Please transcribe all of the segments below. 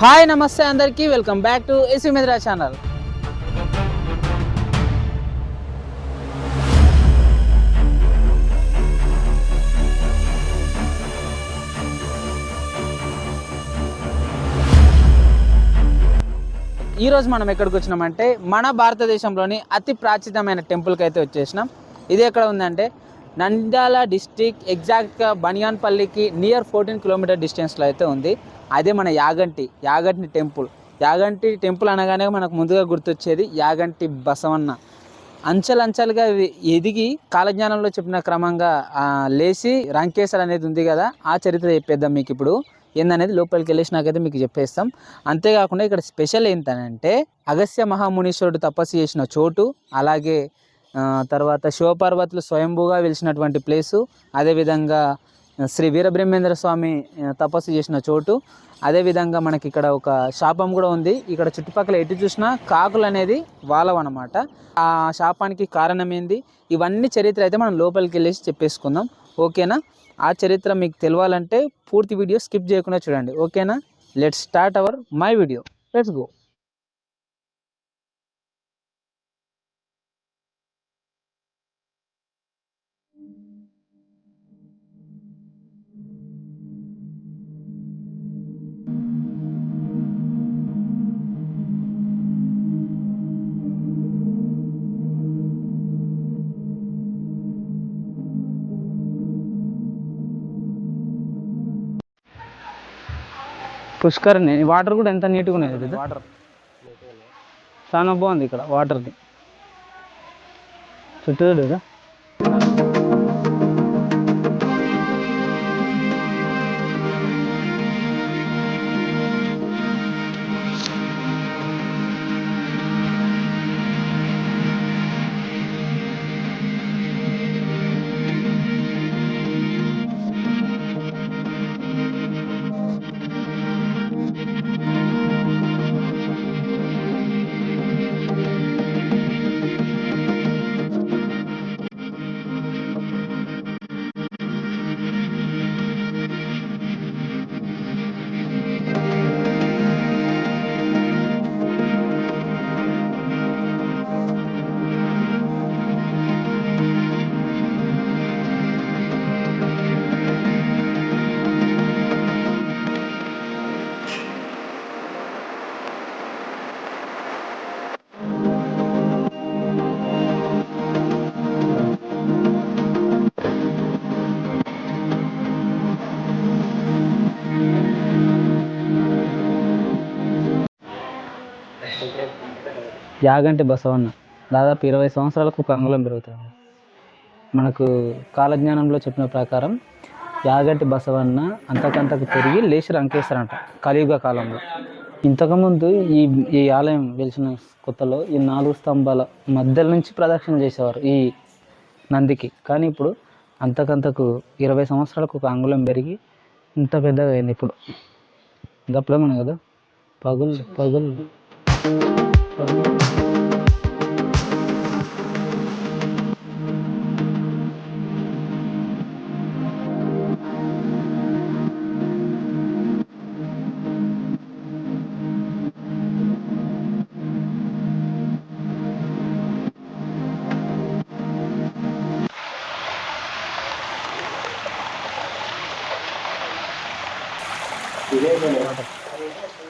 Hi నమస్తే అందరికీ. Welcome back to AC Medra channel. ఈరోజు మనం ఎక్కడికి వచ్చినామంటే మన భారతదేశంలోని అతి ప్రాచీనమైన టెంపుల్కి అయితే వచ్చేసినాం. ఇది ఎక్కడ ఉందంటే నంద్యాల డిస్టిక్ ఎగ్జాక్ట్గా బనియాన్పల్లికి నియర్ ఫోర్టీన్ కిలోమీటర్ డిస్టెన్స్లో అయితే ఉంది. అదే మన యాగంటి యాగంటి టెంపుల్. యాగంటి టెంపుల్ అనగానే మనకు ముందుగా గుర్తొచ్చేది యాగంటి బసవన్న. అంచెలంచెలుగా ఎదిగి కాలజ్ఞానంలో చెప్పిన క్రమంగా లేచి రంకేశ్వర్ అనేది ఉంది కదా ఆ చరిత్ర చెప్పేద్దాం మీకు ఇప్పుడు. ఏందనేది లోపలికి వెళ్ళేసినాకైతే మీకు చెప్పేస్తాం. అంతేకాకుండా ఇక్కడ స్పెషల్ ఏంటంటే అగస్య మహామునీశ్వరుడు తపస్సు చేసిన చోటు అలాగే తర్వాత శివపార్వతులు స్వయంభూగా వెలిసినటువంటి ప్లేసు అదేవిధంగా శ్రీ వీరబ్రహ్మేంద్ర స్వామి తపస్సు చేసిన చోటు. అదేవిధంగా మనకి ఇక్కడ ఒక శాపం కూడా ఉంది. ఇక్కడ చుట్టుపక్కల ఎటు చూసినా కాకులు అనేది వాలవన్నమాట ఆ శాపానికి కారణం ఏంది? ఇవన్నీ చరిత్ర అయితే మనం లోపలికి వెళ్ళేసి చెప్పేసుకుందాం. ఓకేనా? ఆ చరిత్ర మీకు తెలియాలంటే పూర్తి వీడియో స్కిప్ చేయకుండా చూడండి. ఓకేనా? Let's start our my video let's go Pushkar water కూడా ఎంత నీట్గా ఉన్నది వాటర్. చాలా బాగుంది ఇక్కడ వాటర్ది. చుట్టూ యాగంటి బసవన్న. దాదాపు ఇరవై సంవత్సరాలకు ఒక అంగుళం పెరుగుతుంది. మనకు కాలజ్ఞానంలో చెప్పిన ప్రకారం యాగంటి బసవన్న అంతకంతకు పెరిగి లేచి అంట కలియుగ కాలంలో. ఇంతకుముందు ఈ ఈ ఆలయం వెలిసిన కొత్తలో ఈ నాలుగు స్తంభాల మధ్యలో నుంచి ప్రదక్షిణ చేసేవారు ఈ నందికి. కానీ ఇప్పుడు అంతకంతకు ఇరవై సంవత్సరాలకు ఒక అంగుళం పెరిగి ఇంత పెద్దగా అయింది ఇప్పుడు. ఇంకప్పుడే కదా పగులు పగులు.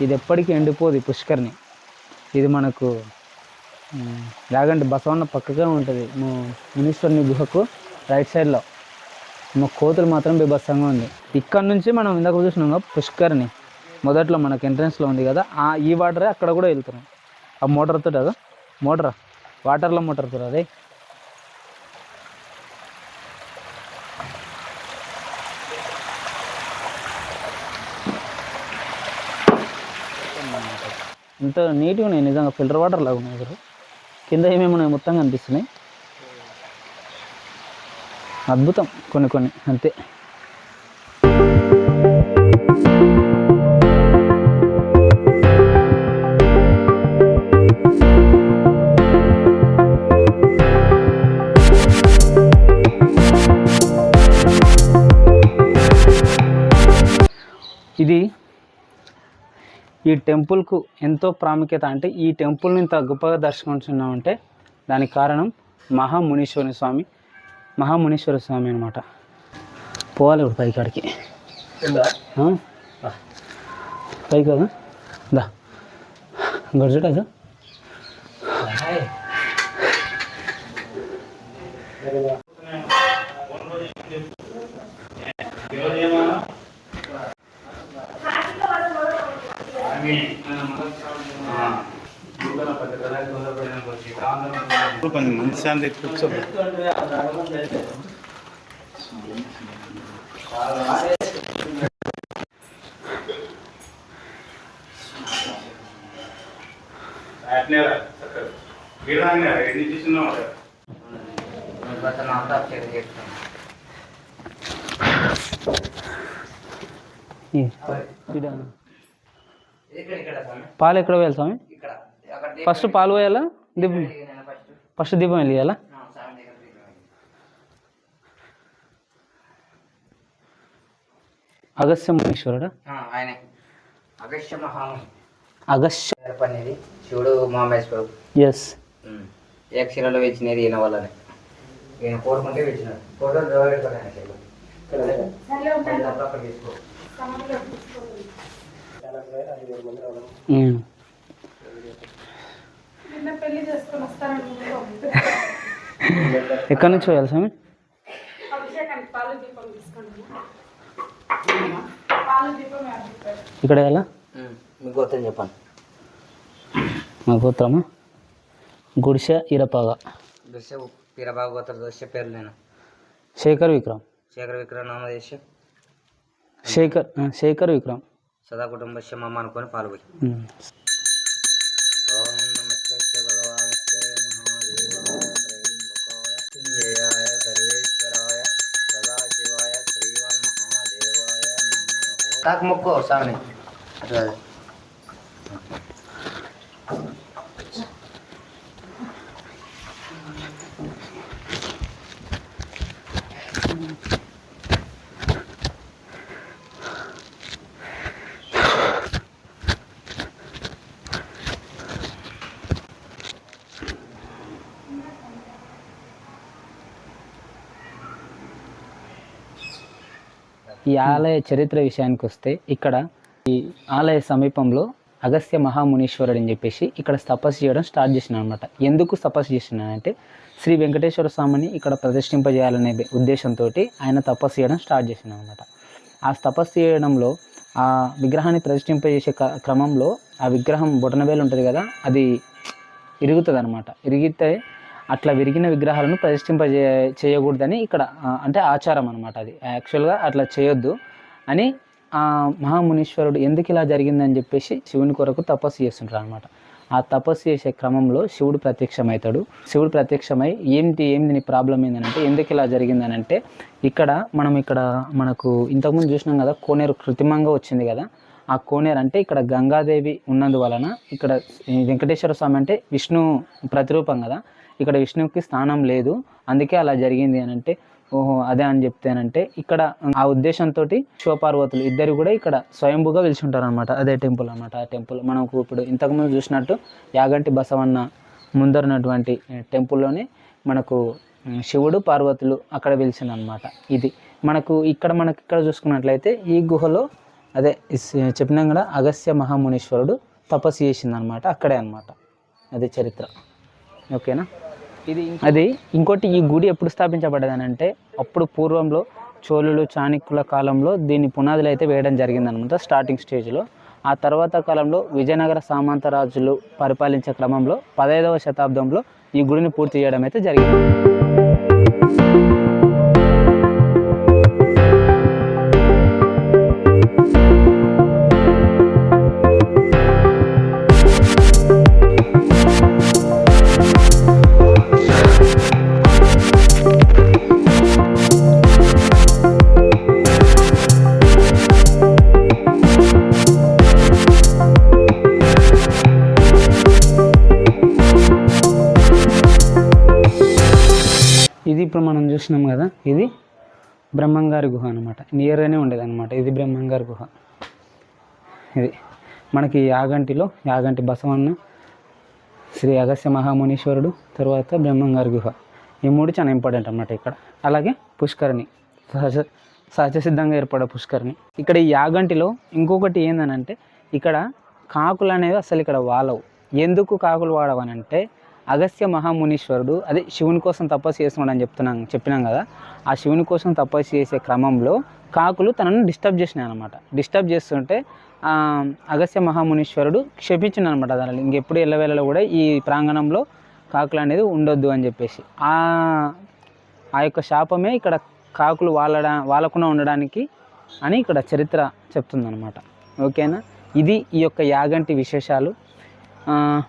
ఇది ఎప్పటికీ ఎండిపోదు ఈ పుష్కర్ని ఇది మనకు ఉమ్, యాగంటి బసవన్న పక్కగా ఉంటుంది. మునీశ్వరుని గుహకు రైట్ సైడ్లో మా కోతులు మాత్రం బీభత్సంగా ఉంది. ఇక్కడ నుంచి మనం ఇందాక చూసినాం కదా పుష్కర్ని మొదట్లో మనకు ఎంట్రన్స్లో ఉంది కదా ఆ ఈ వాటరే అక్కడ కూడా వెళ్తున్నాం. ఆ మోటార్తో కదా మోటార్? వాటర్లో మోటార్తో అదే. ఇంత నీట్గా ఉన్నాయి నిజంగా ఫిల్టర్ వాటర్ లాగా ఉన్నాయి ఇక్కడ కింద ఏమేమి మొత్తం కనిపిస్తున్నాయి అద్భుతం కొన్ని కొన్ని అంతే. ఇది ఈ టెంపుల్కు ఎంతో ప్రాముఖ్యత అంటే ఈ టెంపుల్ని ఇంత గొప్పగా దర్శించుకున్నామంటే దానికి కారణం మహామునీశ్వర స్వామి మహామునీశ్వర స్వామి అనమాట పోవాలి ఇప్పుడు పైకాడికి? పై కదా? దా. గడిచడా సార్ కొంచెం మంచి శాంతి కూర్చో. పాలు ఎక్కడ పోయాలి స్వామి? ఫస్ట్ పాలు పోయాలా? దీపం ఫస్ట్ దీపం వెలియాలా అగస్త్య మునీశ్వరుడా ఆయనే. అగస్త్య మహాముని. అగస్త్య పనేది శివుడు మహేశ్వరుడు ఎస్ ఏకశిలలో వెచ్చినది ఈయన వల్లనే. ఈయన కోరుకుంటే వెచ్చినాడు ఫోటోలు దొరకలేదు ఎక్కడి నుంచి పోయాలి స్వామి? అభిషేకానికి పాలు దీపం తీసుకోండి పాలు దీపం వేయాలి. ఇక్కడ ఎలా? మీ గోత్రం చెప్పండి. మా గోత్రమా? గుడిసె ఇరపాగ దృశ్య వీరబాబు గోత్ర పేరు నేను. శేఖర్ విక్రమ్. శేఖర విక్రమ నామదేశ శేఖర్ శేఖర్ విక్రమ్. సదా కుటుంబస్య మమ్మ అనుకొని పాల్గొని કાક મૂકો સાવને. ఈ ఆలయ చరిత్ర విషయానికి వస్తే ఇక్కడ ఈ ఆలయ సమీపంలో అగస్త్య మహామునీశ్వరుడు అని చెప్పేసి ఇక్కడ తపస్సు చేయడం స్టార్ట్ చేసిన అనమాట ఎందుకు తపస్సు చేసినానంటే శ్రీ వెంకటేశ్వర స్వామిని ఇక్కడ ప్రతిష్ఠింపజేయాలనే ఉద్దేశంతో ఆయన తపస్సు చేయడం స్టార్ట్ చేసిన అనమాట ఆ తపస్సు చేయడంలో ఆ విగ్రహాన్ని ప్రతిష్ఠింపజేసే క- క్రమంలో ఆ విగ్రహం బొటనవేలు ఉంటుంది కదా అది ఇరుగుతుంది అనమాట ఇరిగితే అట్లా విరిగిన విగ్రహాలను ప్రతిష్ఠింపజే చేయకూడదని ఇక్కడ అంటే ఆచారం అనమాట అది. యాక్చువల్గా అట్లా చేయొద్దు అని ఆ మహామునీశ్వరుడు ఎందుకు ఇలా జరిగిందని చెప్పేసి శివుని కొరకు తపస్సు చేస్తుంటారు అనమాట ఆ తపస్సు చేసే క్రమంలో శివుడు ప్రత్యక్షమవుతాడు. శివుడు ప్రత్యక్షమై ఏంటి ఏంది నీ ప్రాబ్లం ఏంటంటే ఎందుకు ఇలా జరిగిందని అంటే ఇక్కడ మనం ఇక్కడ మనకు ఇంతకుముందు చూసినాం కదా కోనేరు కృత్రిమంగా వచ్చింది కదా ఆ కోనేరు అంటే ఇక్కడ గంగాదేవి ఉన్నందువలన ఇక్కడ వెంకటేశ్వర స్వామి అంటే విష్ణు ప్రతిరూపం కదా ఇక్కడ విష్ణువుకి స్థానం లేదు. అందుకే అలా జరిగింది అని అంటే ఓహో అదే అని చెప్తేనంటే ఇక్కడ ఆ ఉద్దేశంతో శివపార్వతులు ఇద్దరు కూడా ఇక్కడ స్వయంభూగా వెలిచుంటారు అనమాట అదే టెంపుల్ అనమాట ఆ టెంపుల్. మనకు ఇప్పుడు ఇంతకుముందు చూసినట్టు యాగంటి బసవన్న ముందరున్నటువంటి టెంపుల్లోనే మనకు శివుడు పార్వతులు అక్కడ వెలిసిన అనమాట ఇది మనకు ఇక్కడ మనకి ఇక్కడ చూసుకున్నట్లయితే ఈ గుహలో అదే చెప్పినాం కదా అగస్త్య మహామునీశ్వరుడు తపస్సు చేసింది అనమాట అక్కడే అనమాట అది చరిత్ర. ఓకేనా? అది ఇంకోటి ఈ గుడి ఎప్పుడు స్థాపించబడదని అంటే అప్పుడు పూర్వంలో చోళులు చాణిక్యుల కాలంలో దీని పునాదులు అయితే వేయడం జరిగిందనమాట స్టార్టింగ్ స్టేజ్లో ఆ తర్వాత కాలంలో విజయనగర సామంతరాజులు పరిపాలించే క్రమంలో పదహైదవ శతాబ్దంలో ఈ గుడిని పూర్తి చేయడం అయితే జరిగింది. చూసినాం కదా ఇది బ్రహ్మంగారి గుహ అనమాట నియర్గానే ఉండేది అనమాట ఇది బ్రహ్మంగారి గుహ. ఇది మనకి యాగంటిలో యాగంటి బసవన్న శ్రీ అగస్య మహామునీశ్వరుడు తర్వాత బ్రహ్మంగారి గుహ. ఈ మూడు చాలా ఇంపార్టెంట్ అనమాట ఇక్కడ. అలాగే పుష్కరిణి సహజ సహజ సిద్ధంగా ఏర్పడే పుష్కరిణి. ఇక్కడ ఈ యాగంటిలో ఇంకొకటి ఏందనంటే ఇక్కడ కాకులు అనేవి అసలు ఇక్కడ వాలవు. ఎందుకు కాకులు వాడవనంటే అగస్త్య మహామునీశ్వరుడు అదే శివుని కోసం తపస్సు చేస్తున్నాడు అని చెప్తున్నాం చెప్పినాం కదా. ఆ శివుని కోసం తపస్సు చేసే క్రమంలో కాకులు తనను డిస్టర్బ్ చేసినాయి అనమాట డిస్టర్బ్ చేస్తుంటే అగస్త్య మహామునీశ్వరుడు క్షపించింది అనమాట దానిలో ఇంకెప్పుడు ఎల్లవేళలో కూడా ఈ ప్రాంగణంలో కాకులు అనేది ఉండొద్దు అని చెప్పేసి. ఆ ఆ యొక్క శాపమే ఇక్కడ కాకులు వాళ్ళడా వాళ్ళకుండా ఉండడానికి అని ఇక్కడ చరిత్ర చెప్తుందనమాట ఓకేనా? ఇది ఈ యొక్క యాగంటి విశేషాలు.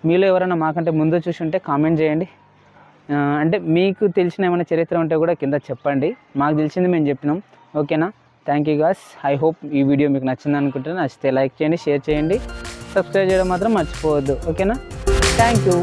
మీలో ఎవరైనా మాకంటే ముందు చూసి ఉంటే కామెంట్ చేయండి. అంటే మీకు తెలిసిన ఏమైనా చరిత్ర ఉంటే కూడా కింద చెప్పండి. మాకు తెలిసింది మేము చెప్పినాం. ఓకేనా? Thank you guys I hope ఈ వీడియో మీకు నచ్చింది అనుకుంటే నచ్చితే లైక్ చేయండి షేర్ చేయండి. సబ్స్క్రైబ్ చేయడం మాత్రం మర్చిపోవద్దు. ఓకేనా? Thank you